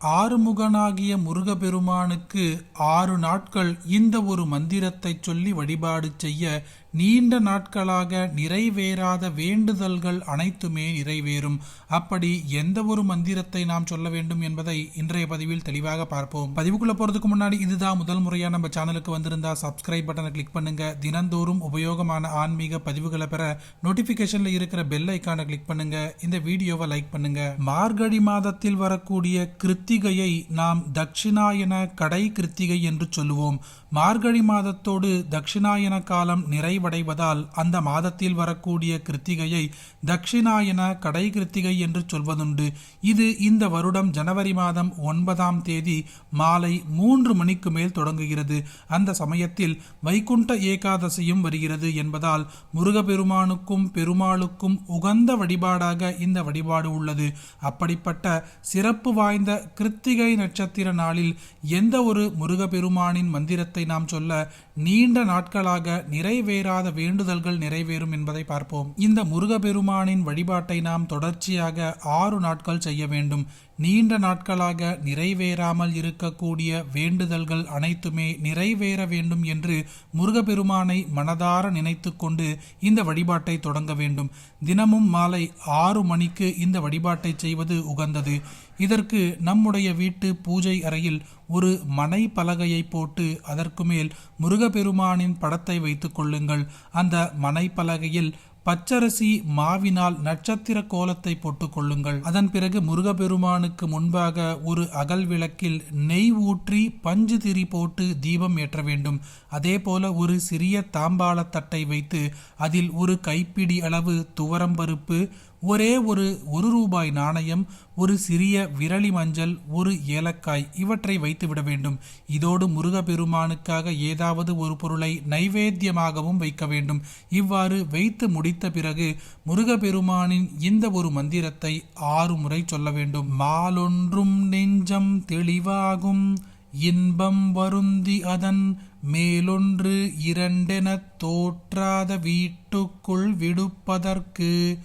ஆறுமுகனாகிய முருகபெருமானுக்கு ஆறு நாட்கள் இந்த ஒரு மந்திரத்தை சொல்லி வழிபாடு செய்ய நீண்ட நாட்களாக நிறைவேறாத வேண்டுதல்கள் அனைத்துமே நிறைவேறும். அப்படி எந்த ஒரு மந்திரத்தை நாம் சொல்ல வேண்டும் என்பதை இன்றைய பதிவில் தெளிவாக பார்ப்போம். பதிவுக்குள்ள போறதுக்கு முன்னாடி இதுதான் முதல் முறையா நம்ம சேனலுக்கு வந்திருந்தா சப்ஸ்கிரைப் பட்டனை கிளிக் பண்ணுங்க. தினந்தோறும் உபயோகமான ஆன்மீக பதிவுகளை பெற நோட்டிபிகேஷன்ல இருக்கிற பெல் ஐக்கானை கிளிக் பண்ணுங்க. இந்த வீடியோவை லைக் பண்ணுங்க. மார்கழி மாதத்தில் வரக்கூடிய கிருத்திகையை நாம் தட்சிணாயன கடை கிருத்திகை என்று சொல்லுவோம். மார்கழி மாதத்தோடு தட்சிணாயன காலம் நிறைவடைவதால் அந்த மாதத்தில் வரக்கூடிய கிருத்திகையை தட்சிணாயன கடை கிருத்திகை என்று சொல்வதுண்டு. இது இந்த வருடம் ஜனவரி மாதம் ஒன்பதாம் தேதி மாலை மூன்று மணிக்கு மேல் தொடங்குகிறது. அந்த சமயத்தில் வைகுண்ட ஏகாதசியும் வருகிறது என்பதால் முருகப்பெருமானுக்கும் பெருமாளுக்கும் உகந்த வழிபாடாக இந்த வழிபாடு உள்ளது. அப்படிப்பட்ட சிறப்பு வாய்ந்த கிருத்திகை நட்சத்திர நாளில் எந்த ஒரு முருகப்பெருமானின் மந்திரத்தை நாம் சொல்ல நீண்ட நாட்களாக நிறைவேற நிறைவேறாத வேண்டுதல்கள் நிறைவேறும் என்பதை பார்ப்போம். இந்த முருகபெருமானின் வழிபாட்டை நாம் தொடர்ச்சியாக ஆறு நாட்கள் செய்ய வேண்டும். நீண்ட நாட்களாக நிறைவேறாமல் இருக்கக்கூடிய வேண்டுதல்கள் அனைத்துமே நிறைவேற வேண்டும் என்று முருகப்பெருமானை மனதார நினைத்து கொண்டு இந்த வழிபாட்டை தொடங்க வேண்டும். தினமும் மாலை ஆறு மணிக்கு இந்த வழிபாட்டை செய்வது உகந்தது. இதற்கு நம்முடைய வீட்டு பூஜை அறையில் ஒரு மனை பலகையை போட்டு அதற்கு மேல் முருகப்பெருமானின் படத்தை வைத்துக் கொள்ளுங்கள். அந்த மனை பலகையில் பச்சரிசி மாவினால் நட்சத்திர கோலத்தை போட்டுக் கொள்ளுங்கள். அதன் பிறகு முருகபெருமானுக்கு முன்பாக ஒரு அகல் விளக்கில் நெய் ஊற்றி பஞ்சு திரி போட்டு தீபம் ஏற்ற வேண்டும். அதே போல ஒரு சிறிய தாம்பாளத்தட்டை வைத்து அதில் ஒரு கைப்பிடி அளவு துவரம்பருப்பு ஒரே ஒரு ஒரு ரூபாய் நாணயம் ஒரு சிறிய விரலி மஞ்சள் ஒரு ஏலக்காய் இவற்றை வைத்து விட வேண்டும். இதோடு முருகபெருமானுக்காக ஏதாவது ஒரு பொருளை நைவேத்தியமாகவும் வைக்க வேண்டும். இவ்வாறு வைத்து முடித்து பிறகு முருகப்பெருமானின் இந்த ஒரு மந்திரத்தை ஆறு முறை சொல்ல வேண்டும். மாலொன்றும் நெஞ்சம் தெளிவாகும் இன்பம் வருந்தி அதன் மேலொன்று இரண்டெனத் தோற்றாத வீட்டுக்குள் விடுப்பதற்கு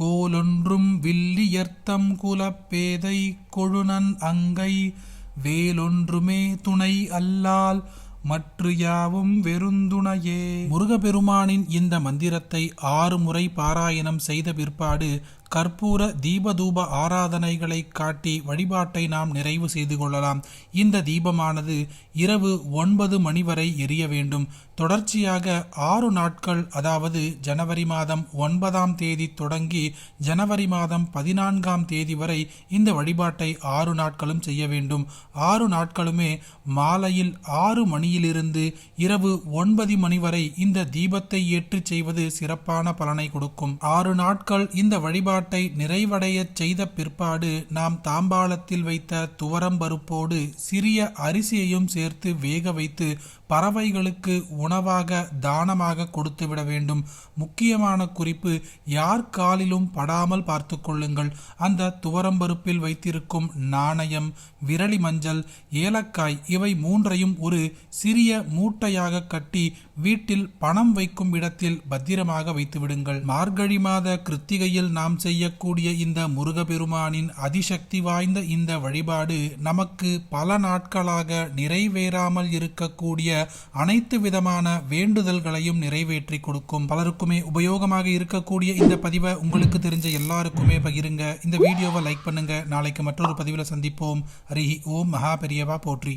கோலொன்றும் வில்லியர்த்தம் குலப்பேதை கொழுனன் அங்கை வேலொன்றுமே துணை அல்லால் மற்ற யாவும் வெறுந்துணையே. முருகப்பெருமானின் இந்த மந்திரத்தை ஆறு முறை பாராயணம் செய்த பிற்பாடு கற்பூர தீபதூப ஆராதனைகளை காட்டி வழிபாட்டை நாம் நிறைவு செய்து கொள்ளலாம். இந்த தீபமானது இரவு ஒன்பது மணி வரை எரிய வேண்டும். தொடர்ச்சியாக ஆறு நாட்கள் அதாவது ஜனவரி மாதம் ஒன்பதாம் தேதி தொடங்கி ஜனவரி மாதம் பதினான்காம் தேதி வரை இந்த வழிபாட்டை ஆறு நாட்களும் செய்ய வேண்டும். ஆறு நாட்களுமே மாலையில் ஆறு மணியிலிருந்து இரவு ஒன்பது மணி வரை இந்த தீபத்தை ஏற்றி செய்வது சிறப்பான பலனை கொடுக்கும். ஆறு நாட்கள் இந்த வழிபாடு வழிபாட்டை நிறைவடையச் செய்த பிற்பாடு நாம் தாம்பாளத்தில் வைத்த துவரம்பருப்போடு சிறிய அரிசியையும் சேர்த்து வேக வைத்து பறவைகளுக்கு உணவாக தானமாக கொடுத்துவிட வேண்டும். முக்கியமான குறிப்பு யார் காலிலும் படாமல் பார்த்து கொள்ளுங்கள். அந்த துவரம்பருப்பில் வைத்திருக்கும் நாணயம் விரலி மஞ்சள் ஏலக்காய் இவை மூன்றையும் ஒரு சிறிய மூட்டையாக கட்டி வீட்டில் பணம் வைக்கும் இடத்தில் பத்திரமாக வைத்துவிடுங்கள். மார்கழி மாத கிருத்திகையில் நாம் செய்யக்கூடிய இந்த முருகபெருமானின் அதிசக்தி வாய்ந்த இந்த வழிபாடு நமக்கு பல நாட்களாக நிறைவேறாமல் இருக்கக்கூடிய அனைத்து விதமான வேண்டுதல்களையும் நிறைவேற்றி கொடுக்கும். பலருக்குமே உபயோகமாக இருக்கக்கூடிய இந்த பதிவை உங்களுக்கு தெரிஞ்ச எல்லாருக்குமே பகிருங்க. இந்த வீடியோவை லைக் பண்ணுங்க. நாளைக்கு மற்றொரு பதிவில் சந்திப்போம். ஹரி ஓம். மகா பெரியவா போற்றி.